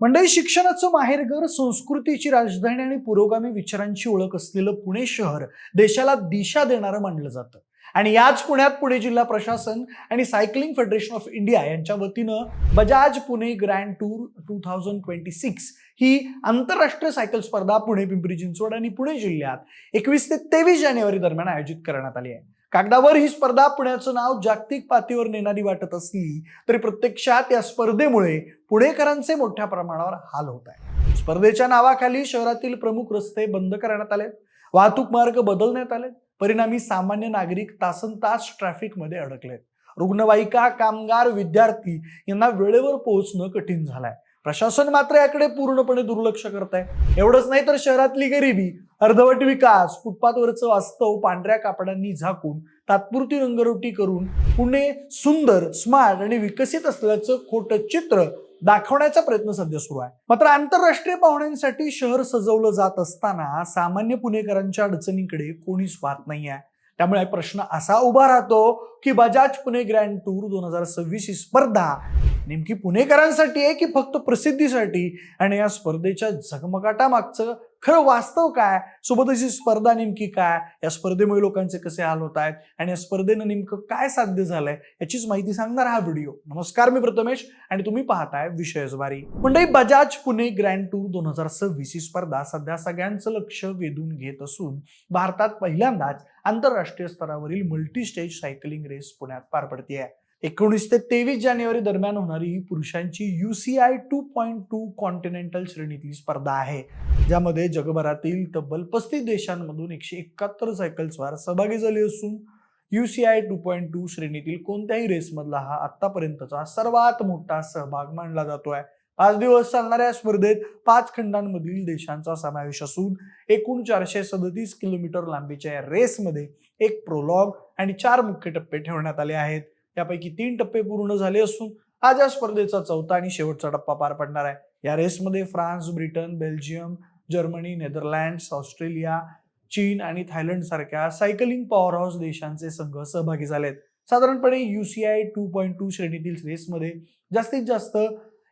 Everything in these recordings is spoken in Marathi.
मंडळी शिक्षणाचं माहेरघर संस्कृतीची राजधानी आणि पुरोगामी विचारांची ओळख असलेलं पुणे शहर देशाला दिशा देणारं मानलं जातं. आणि याच पुण्यात पुणे जिल्हा प्रशासन आणि सायकलिंग फेडरेशन ऑफ इंडिया यांच्या वतीनं Bajaj Pune grand tour two thousand twenty six ही आंतरराष्ट्रीय सायकल स्पर्धा पुणे पिंपरी चिंचवड आणि पुणे जिल्ह्यात एकवीस ते तेवीस जानेवारी दरम्यान आयोजित करण्यात आली आहे. कागदावर ही स्पर्धा पुण्याचं नाव जागतिक पातळीवर नेणारी वाटत असली तरी प्रत्यक्षात या स्पर्धेमुळे पुणेकरांचे मोठ्या प्रमाणावर हाल होत आहे स्पर्धेच्या नावाखाली शहरातील प्रमुख रस्ते बंद करण्यात आले वाहतूक मार्ग बदलण्यात आले परिणामी सामान्य नागरिक तासन तास ट्रॅफिकमध्ये अडकलेत. रुग्णवाहिका कामगार विद्यार्थी यांना वेळेवर पोहोचणं कठीण झालंय. प्रशासन मात्र याकडे पूर्णपणे दुर्लक्ष करत आहे एवढंच नाही तर शहरातली गरिबी अर्धवट विकास फुटपाथवरचं वास्तव पांढऱ्या कापडांनी झाकून तात्पुरती रंगरोटी करून पुणे सुंदर स्मार्ट आणि विकसित असल्याचं खोटं चित्र दाखवण्याचा प्रयत्न सध्या सुरू आहे. मात्र आंतरराष्ट्रीय पाहुण्यांसाठी शहर सजवलं जात असताना सामान्य पुणेकरांच्या अडचणीकडे कोणीच पाहत नाही आहे त्यामुळे प्रश्न असा उभा राहतो की बजाज पुणे ग्रँड टूर दोन हजार सव्वीस ही स्पर्धा नेमकी पुणेकरांसाठी आहे की फक्त प्रसिद्धीसाठी? आणि या स्पर्धेच्या झगमगाटामागचं खरं वास्तव काय? सोबतची स्पर्धा नेमकी काय? या स्पर्धेमुळे लोकांचे कसे हाल होत आहेत? आणि या स्पर्धेनं नेमकं काय साध्य झालंय? याचीच माहिती सांगणार हा व्हिडिओ. नमस्कार मी प्रथमेश आणि तुम्ही पाहताय विषयच बारी मंडळी बजाज पुणे ग्रँड टूर दोन हजार सव्वीस ही स्पर्धा सध्या सगळ्यांचं लक्ष वेधून घेत असून भारतात पहिल्यांदाच आंतरराष्ट्रीय स्तरावरील मल्टी स्टेज सायकलिंग रेस पुण्यात पार पडते आहे एकोणीस ते तेवीस जानेवारी दरम्यान होणारी ही पुरुषांची I two point two continental श्रेणीतली स्पर्धा आहे. ज्यामध्ये जगभरातील तब्बल पस्तीस देशांमधून एकशे एकाहत्तर स्वार सहभागी झाले असून युसीआय टू पॉईंट टू श्रेणीतील कोणत्याही रेसमधला हा आतापर्यंतचा सर्वात मोठा सहभाग मानला जातोय. पाच दिवस चालणाऱ्या स्पर्धेत पाच खंडांमधील देशांचा समावेश असून एकूण चारशे सदतीस किलोमीटर लांबीच्या या रेसमध्ये एक प्रोलॉग आणि चार मुख्य टप्पे ठेवण्यात आले आहेत. यापैकी तीन टप्पे पूर्ण झाले असून आज या स्पर्धेचा चौथा आणि शेवटचा टप्पा पार पडणार आहे. या रेसमध्ये France Britain Belgium Germany Netherlands Australia चीन आणि थायलंड सारख्या सायकलिंग पॉवर हाऊस देशांचे संघ सहभागी झाले आहेत साधारणपणे युसीआय टू पॉईंट टू श्रेणीतील रेसमध्ये जास्तीत जास्त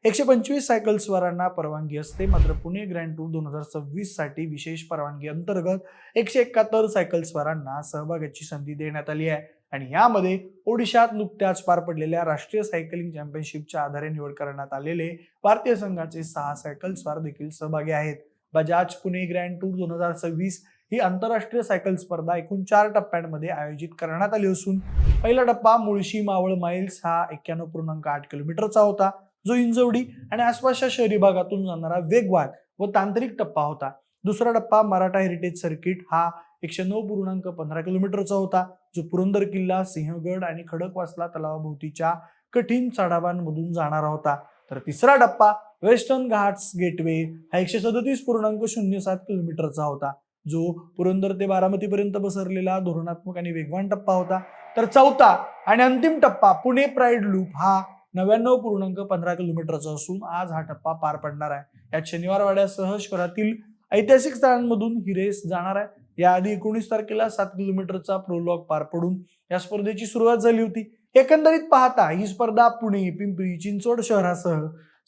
एकशे पंचवीस सायकलस्वारांना परवानगी असते. मात्र पुणे ग्रँड टूर दोन हजार सव्वीससाठी विशेष परवानगी अंतर्गत एकशे एकाहत्तर सायकलस्वारांना सहभागाची संधी देण्यात आली आहे. आणि यामध्ये ओडिशात नुकत्याच पार पडलेल्या राष्ट्रीय सायकलिंग चॅम्पियनशिपच्या आधारे निवड करण्यात आलेले भारतीय संघाचे सहा सायकल स्वार देखील सहभागी आहेत. बजाज पुणे ग्रँड टूर दोन हजार सव्वीस ही आंतरराष्ट्रीय सायकल स्पर्धा एकूण चार टप्प्यांमध्ये आयोजित करण्यात आली असून पहिला टप्पा मुळशी मावळ माइल्स हा एक्क्याण्णव पूर्णांक आठ किलोमीटरचा होता. जो इंजवडी आणि आसपासच्या शहरी भागातून जाणारा वेगवान व तांत्रिक टप्पा होता. दुसरा टप्पा मराठा हेरिटेज सर्किट हा एकशे नऊ पूर्णांक पंधरा किलोमीटरचा होता. जो पुरंदर किल्ला सिंहगड आणि खडकवासला तलावाभोवतीच्या कठीण चढावांमधून जाणारा होता. तर तिसरा टप्पा वेस्टर्न घाट्स गेटवे हा एकशे सदतीस पूर्णांक शून्य सात किलोमीटरचा होता. जो पुरंदर ते बारामतीपर्यंत पसरलेला धोरणात्मक आणि वेगवान टप्पा होता. तर चौथा आणि अंतिम टप्पा पुणे प्राईड लूप हा नव्याण्णव पूर्णांक पंधरा किलोमीटरचा असून आज हा टप्पा पार पडणार आहे. यात शनिवारवाड्यासह शहरातील ऐतिहासिक स्थळांमधून ही रेस जाणार आहे. याआधी एकोणीस तारखेला सात किलोमीटरचा प्रोलॉग पार पडून या स्पर्धेची सुरुवात झाली होती. एकंदरीत पाहता ही स्पर्धा पुणे पिंपरी चिंचवड शहरासह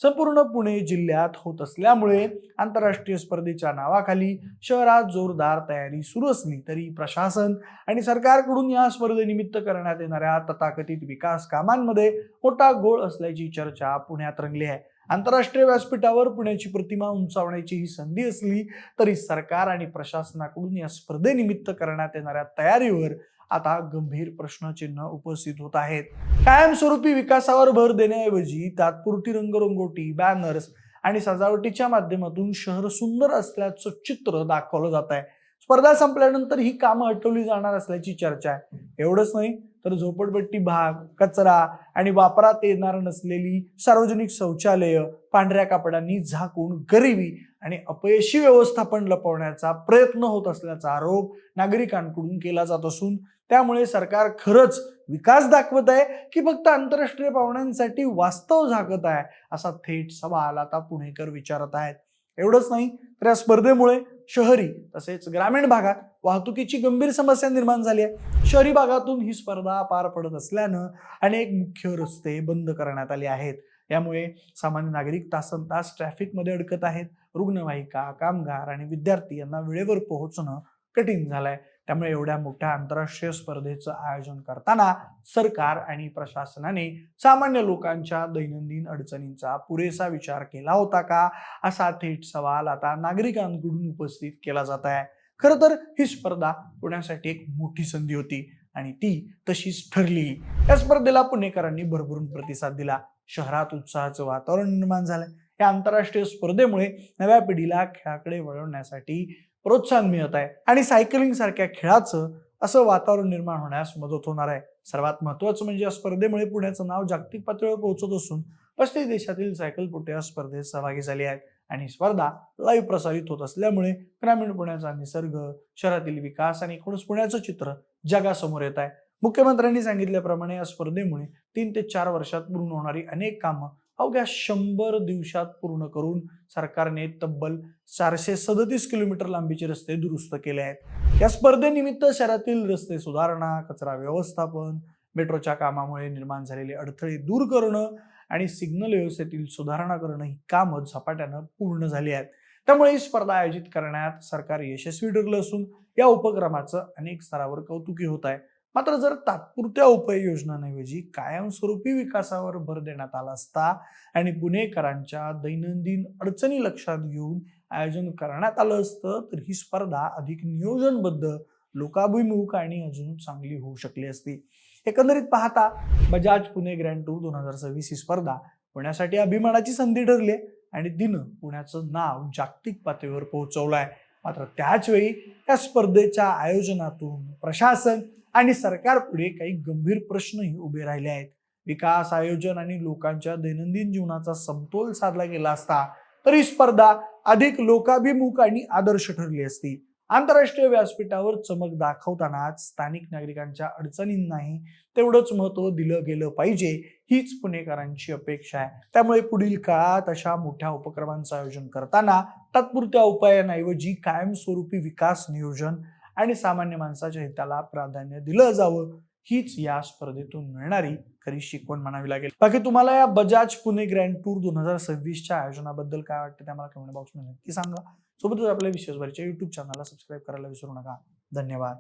संपूर्ण पुणे जिल्ह्यात होत असल्यामुळे आंतरराष्ट्रीय स्पर्धेच्या नावाखाली शहरात जोरदार तयारी सुरू असली तरी प्रशासन आणि सरकारकडून या स्पर्धेनिमित्त करण्यात येणाऱ्या तथाकथित विकास कामांमध्ये मोठा गोळ असल्याची चर्चा पुण्यात रंगली आहे. आंतरराष्ट्रीय व्यासपीठावर पुण्याची प्रतिमा उंचावण्याची ही संधी असली तरी सरकार आणि प्रशासनाकडून या स्पर्धेनिमित्त करण्यात येणाऱ्या तयारीवर आता गंभीर प्रश्नचिन्ह उपस्थित होत आहेत. कायमस्वरूपी विकासावर भर देण्याऐवजी तात्पुरती रंगरंगोटी बॅनर्स आणि सजावटीच्या माध्यमातून शहर सुंदर असल्याचं चित्र दाखवलं जात आहे स्पर्धा संपल्यानंतर ही कामं हटवली जाणार असल्याची चर्चा आहे. एवढंच नाही तर झोपडपट्टी भाग कचरा आणि वापरात येणार नसलेली सार्वजनिक शौचालय पांढऱ्या कापडांनी झाकून गरिबी आणि अपयशी व्यवस्थापन लपवण्याचा प्रयत्न होत असल्याचा आरोप नागरिकांकडून केला जात असून त्यामुळे सरकार खरंच विकास दाखवत आहे की फक्त आंतरराष्ट्रीय पाहुण्यांसाठी वास्तव झाकत आहे असा थेट सवाल आता पुणेकर विचारत आहेत. एवढंच नाही तर या स्पर्धेमुळे शहरी तसेच ग्रामीण भागात वाहतुकीची गंभीर समस्या निर्माण झाली आहे. शहरी भागातून ही स्पर्धा पार पडत असल्यानं अनेक मुख्य रस्ते बंद करण्यात आले आहेत. यामुळे सामान्य नागरिक तासन तास ट्रॅफिकमध्ये अडकत आहेत. रुग्णवाहिका कामगार आणि विद्यार्थी यांना वेळेवर पोहोचणं कठीण झालंय. त्यामुळे एवढ्या मोठ्या आंतरराष्ट्रीय स्पर्धेचं आयोजन करताना सरकार आणि प्रशासनाने सामान्य लोकांच्या दैनंदिन अडचणींचा पुरेसा विचार केला होता का? असा थेट सवाल आता नागरिकांकडून उपस्थित केला जात आहे. खरं तर ही स्पर्धा पुण्यासाठी एक मोठी संधी होती आणि ती तशीच ठरली. या स्पर्धेला पुणेकरांनी भरभरून प्रतिसाद दिला. शहरात उत्साहाचं वातावरण निर्माण झालं. या आंतरराष्ट्रीय स्पर्धेमुळे नव्या पिढीला खेळाकडे वळवण्यासाठी प्रोत्साहन मिळत आहे. आणि सायकलिंग सारख्या खेळाचं असं वातावरण निर्माण होण्यास मदत होणार आहे. सर्वात महत्वाचं म्हणजे या स्पर्धेमुळे पुण्याचं नाव जागतिक पातळीवर पोहोचत असून पस्तीस देशातील सायकलपटू या स्पर्धेत सहभागी झाले आहेत. आणि स्पर्धा लाईव्ह प्रसारित होत असल्यामुळे ग्रामीण पुण्याचा निसर्ग शहरातील विकास आणि एकूणच पुण्याचं चित्र जगासमोर येत आहे. मुख्यमंत्र्यांनी सांगितल्याप्रमाणे या स्पर्धेमुळे तीन ते चार वर्षात पूर्ण होणारी अनेक कामं अवघ्या शंभर दिवसात पूर्ण करून सरकारने तब्बल चारशे सदतीस किलोमीटर लांबीचे रस्ते दुरुस्त केले आहेत. या स्पर्धेनिमित्त शहरातील रस्ते सुधारणा कचरा व्यवस्थापन मेट्रोच्या कामामुळे निर्माण झालेले अडथळे दूर करणं आणि सिग्नल व्यवस्थेतील सुधारणा करणं ही कामं झपाट्यानं पूर्ण झाली आहेत. त्यामुळे ही स्पर्धा आयोजित करण्यात सरकार यशस्वी ठरलं असून या उपक्रमाचं अनेक स्तरावर कौतुकी होत आहे. मात्र जर तात्पुरत्या उपाययोजनांऐवजी कायमस्वरूपी विकासावर भर देण्यात आला असता आणि पुणेकरांच्या दैनंदिन अडचणी लक्षात घेऊन आयोजन करण्यात आलं असतं तर ही स्पर्धा अधिक नियोजनबद्ध लोकाभिमुख आणि अजून चांगली होऊ शकली असती. एकंदरीत पाहता बजाज पुणे ग्रँड टूर दोन हजार सव्वीस ही स्पर्धा पुण्यासाठी अभिमानाची संधी ठरली आहे आणि तिनं पुण्याचं नाव जागतिक पातळीवर पोहोचवलं आहे मात्र त्याच वेळी या स्पर्धेच्या आयोजनातून प्रशासन आणि सरकारपुढे काही गंभीर प्रश्नही उभे राहिले आहेत. विकास आयोजन आणि लोकांच्या दैनंदिन जीवनाचा समतोल साधला गेला असता तर ही स्पर्धा अधिक लोकाभिमुख आणि आदर्श ठरली असती. आंतरराष्ट्रीय व्यासपीठावर चमक दाखवतानाच स्थानिक नागरिकांच्या अडचणींनाही तेवढंच महत्त्व दिलं गेलं पाहिजे हीच पुणेकरांची अपेक्षा आहे. त्यामुळे पुढील काळात अशा मोठ्या उपक्रमांचं आयोजन करताना तात्पुरत्या उपायांऐवजी कायमस्वरूपी विकास नियोजन आणि सामान्य माणसाच्या हिताला प्राधान्य दिलं जावं हीच या स्पर्धेतून मिळणारी खरी शिकवण म्हणावी लागेल. बाकी तुम्हाला या बजाज पुणे ग्रँड टूर दोन हजार सव्वीसच्या आयोजनाबद्दल काय वाटतं ते आम्हाला कमेंट बॉक्समध्ये नक्की सांगा. सोबतच आपल्या विशेषभरच्या युट्यूब चॅनलला सबस्क्राईब करायला विसरू नका. धन्यवाद.